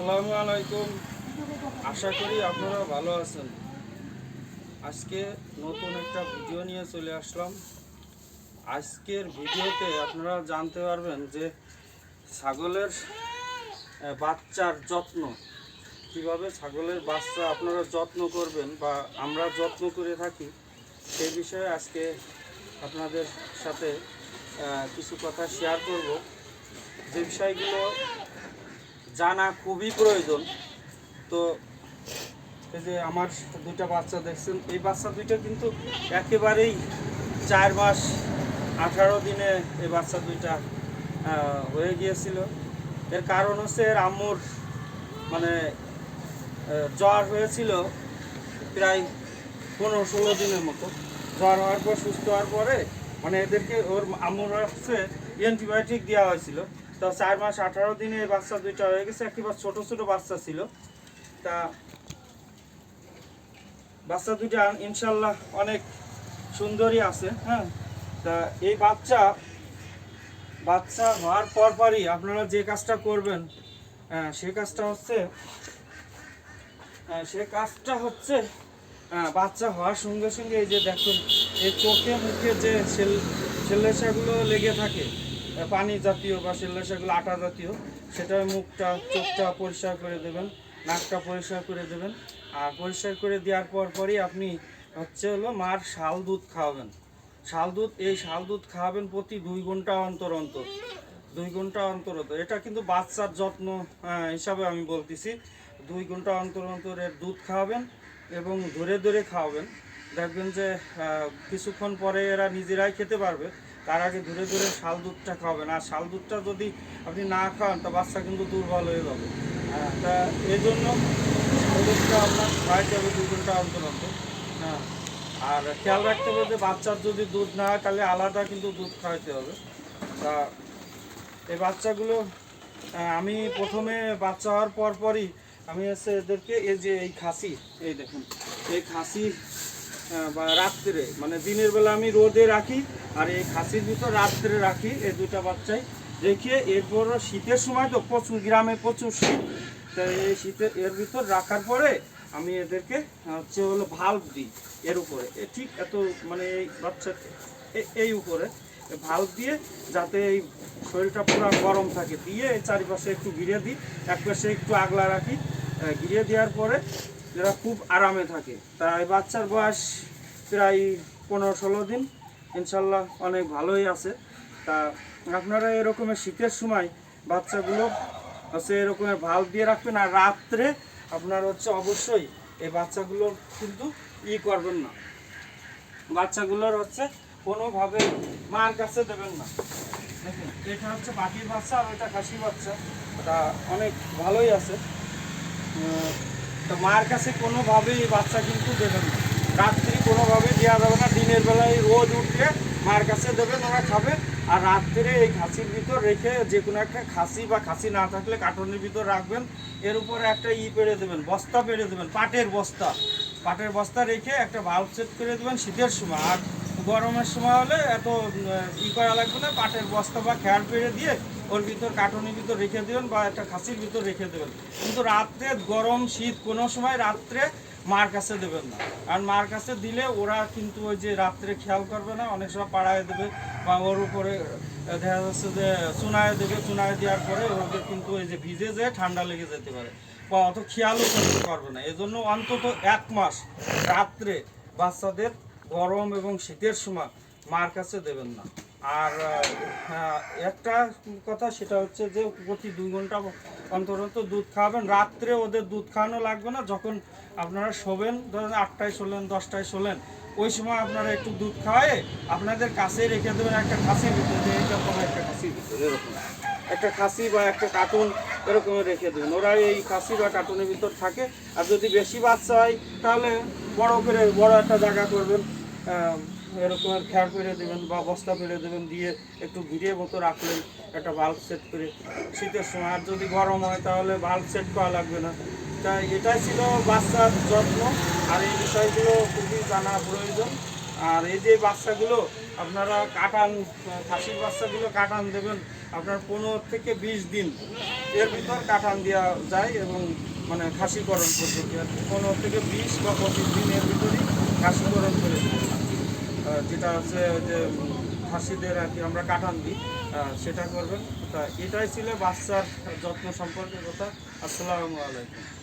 আসসালামু আলাইকুম। আশা করি আপনারা ভালো আছেন। আজকে নতুন একটা ভিডিও নিয়ে চলে আসলাম। আজকের ভিডিওতে আপনারা জানতে পারবেন যে ছাগলের বাচ্চার যত্ন। কীভাবে ছাগলের বাচ্চা আপনারা যত্ন করবেন বা আমরা যত্ন করে থাকি সেই বিষয়ে আজকে আপনাদের সাথে কিছু কথা শেয়ার করব। যে বিষয়গুলো জানা খুবই প্রয়োজন। তো এই যে আমার দুইটা বাচ্চা দেখছেন, এই বাচ্চা দুইটা কিন্তু একেবারেই চার মাস আঠারো দিনে এই বাচ্চা দুইটা হয়ে গিয়েছিল। এর কারণ হচ্ছে এর আম্মুর মানে জ্বর হয়েছিল প্রায় পনেরো ষোলো দিনের মতো। জ্বর হওয়ার পর, সুস্থ হওয়ার পরে মানে এদেরকে ওর আম্মুর হচ্ছে অ্যান্টিবায়োটিক দেওয়া হয়েছিল। তো চার মাস, আঠারো দিনে এই বাচ্চা দুইটা হয়ে গেছে। একেবারে ছোট ছোট বাচ্চা ছিল। তা বাচ্চা দুইটা ইনশাল্লাহ অনেক সুন্দরই আছে হ্যাঁ? তা এই বাচ্চা বাচ্চা হওয়ার পর পরই আপনারা যে কাজটা করবেন সে কাজটা হচ্ছে সে কাজটা হচ্ছে বাচ্চা হওয়ার সঙ্গে সঙ্গে এই যে দেখুন, এই চোখে মুখে যে সেল সেল্লেসাগুলো লেগে থাকে পানি জাতীয় বা সেগুলো আটা জাতীয় সেটা মুখটা, চোখটা পরিষ্কার করে দেবেন, নাকটা পরিষ্কার করে দেবেন। আর পরিষ্কার করে দেওয়ার পর পরই আপনি হচ্ছে হলো মার শাল দুধ খাওয়াবেন। শাল দুধ, এই শাল দুধ খাওয়াবেন প্রতি দুই ঘণ্টা অন্তর অন্তর। দুই ঘণ্টা অন্তর অন্তর। এটা কিন্তু বাচ্চার যত্ন হিসাবে আমি বলতেছি। দুই ঘণ্টা অন্তর অন্তর এর দুধ খাওয়াবেন এবং ধরে ধরে খাওয়াবেন। দেখবেন যে কিছুক্ষণ পরে এরা নিজেরাই খেতে পারবে। তার আগে ধরে ধরে শাল দুধটা খাওয়াবেন। আর শাল দুধটা যদি আপনি না খাওয়ান তা বাচ্চা কিন্তু দুর্বল হয়ে যাবে। হ্যাঁ, তা এই জন্য শাল দুধটা আপনার খাওয়াইতে হবে দুই ঘণ্টা অন্তর অন্তর হ্যাঁ আর খেয়াল রাখতে হবে যে বাচ্চার যদি দুধ না হয় তাহলে আলাদা কিন্তু দুধ খাওয়াইতে হবে। তা এই বাচ্চাগুলো আমি প্রথমে বাচ্চা হওয়ার পর পরই আমি হচ্ছে এদেরকে এই যে এই খাসি এই দেখুন এই খাসি রাত্রে মানে দিনের বেলা আমি রোদে রাখি, আর এই খাসির ভিতর রাত্রে রাখি এই দুটা বাচ্চাই। রেখে এরপর শীতের সময় তো প্রচুর, গ্রামে প্রচুর শীত। তো এই শীতের এর ভিতর রাখার পরে আমি এদেরকে হচ্ছে হলো ভাল্ব দিই এর উপরে। এ ঠিক এত মানে এই বাচ্চা এই উপরে। ভাল্ব দিয়ে যাতে এই শরীরটা পুরো গরম থাকে। দিয়ে চারিপাশে একটু ঘিরে দিই এক পাশে একটু আগলা রাখি। ঘিরে দেওয়ার পরে এরা খুব আরামে থাকে, তাই বাচ্চার বয়স প্রায় পনেরো ষোলো দিন, ইনশাল্লাহ অনেক ভালোই আছে। তা আপনারা এরকমের শীতের সময় বাচ্চাগুলো হচ্ছে এরকমের ভাল্ব দিয়ে রাখবেন, আর রাত্রে আপনার হচ্ছে অবশ্যই এই বাচ্চাগুলো কিন্তু ই করবেন না। বাচ্চাগুলোর হচ্ছে কোনোভাবে মার কাছে দেবেন না। দেখুন, এটা হচ্ছে বাকির বাচ্চা আর এটা খাসি বাচ্চা ওটা অনেক ভালোই আছে। তো মার কাছে কোনোভাবেই এই বাচ্চা কিন্তু দেবেন না। রাত্রি কোনোভাবে দেওয়া যাবে না, দিনের বেলায় রোদ উঠলে মার কাছে দেবেন ওরা খাবে। আর রাত্রে এই খাসির ভিতর রেখে যে কোনো একটা খাসি বা খাসি না থাকলে কার্টনের ভিতর রাখবেন, এর উপরে একটা ই পেড়ে দেবেন, বস্তা পেড়ে দেবেন, পাটের বস্তা। পাটের বস্তা রেখে একটা ভাল্ব সেট করে দেবেন শীতের সময়। আর গরমের সময় হলে এত ই করা লাগবে না, পাটের বস্তা বা খেয়ার পেরে দিয়ে ওর ভিতর কার্টনের ভিতর রেখে দেবেন বা একটা খাসির ভিতর রেখে দেবেন। কিন্তু রাত্রে গরম শীত কোনো সময় রাত্রে মার কাছে দেবেন না। আর মার কাছে দিলে ওরা কিন্তু ওই যে রাত্রে খেয়াল করবে না, অনেক সময় পাড়ায় দেবে বা ওর উপরে দেখা যাচ্ছে যে চুনায় দেবে, চুনায় দেওয়ার পরে ওদের কিন্তু ওই যে ভিজে যেয়ে ঠান্ডা লেগে যেতে পারে। বা অত খেয়ালও করতে পারবে না। এজন্য অন্তত এক মাস রাত্রে বাচ্চাদের গরম এবং শীতের সময় মার কাছে দেবেন না। আর একটা কথা সেটা হচ্ছে যে প্রতি দুই ঘণ্টা অন্তর অন্তর দুধ খাওয়াবেন। রাত্রে ওদের দুধ খাওয়ানো লাগবে না। যখন আপনারা শোবেন, ধরেন আটটায় শোলেন, দশটায় শোলেন, ওই সময় আপনারা একটু দুধ খাওয়ায়ে আপনাদের কাছেই রেখে দেবেন একটা খাসির ভিতরে। কোনো একটা খাসির ভিতরে, এরকম। একটা খাসি বা একটা কার্টুন এরকম রেখে দেবেন। ওরা এই খাসি বা কার্টুনের ভিতর থাকে। আর যদি বেশি বাচ্চা হয়, তাহলে বড় করে, বড় একটা জায়গা করবেন। এরকমের খেয়াল করে দেবেন বা বস্তা পেরে দেবেন, দিয়ে একটু ভিড়িয়ে মতো রাখলেন, একটা বাল্ব সেট করে শীতের সময়। আর যদি গরম হয়, তাহলে বাল্ব সেট করা লাগবে না। তাই এটাই ছিল বাচ্চার যত্ন, আর এই বিষয়গুলো খুবই জানা প্রয়োজন। আর এই যে বাচ্চাগুলো, আপনারা কাটান, খাসির বাচ্চাগুলো কাটান দেবেন, আপনার পনেরো থেকে বিশ দিন। এর ভিতর কাটান দেওয়া যায় এবং মানে খাসিকরণ পদ্ধতি আর পনেরো থেকে বিশ বা পঁচিশ দিন এর ভিতরই খাসিকরণ করে যেটা হচ্ছে যে খাসিদের আর কি আমরা কাটান দিই সেটা করবেন। তা এটাই ছিল বাচ্চার যত্ন সম্পর্কে কথা। আসসালামু আলাইকুম।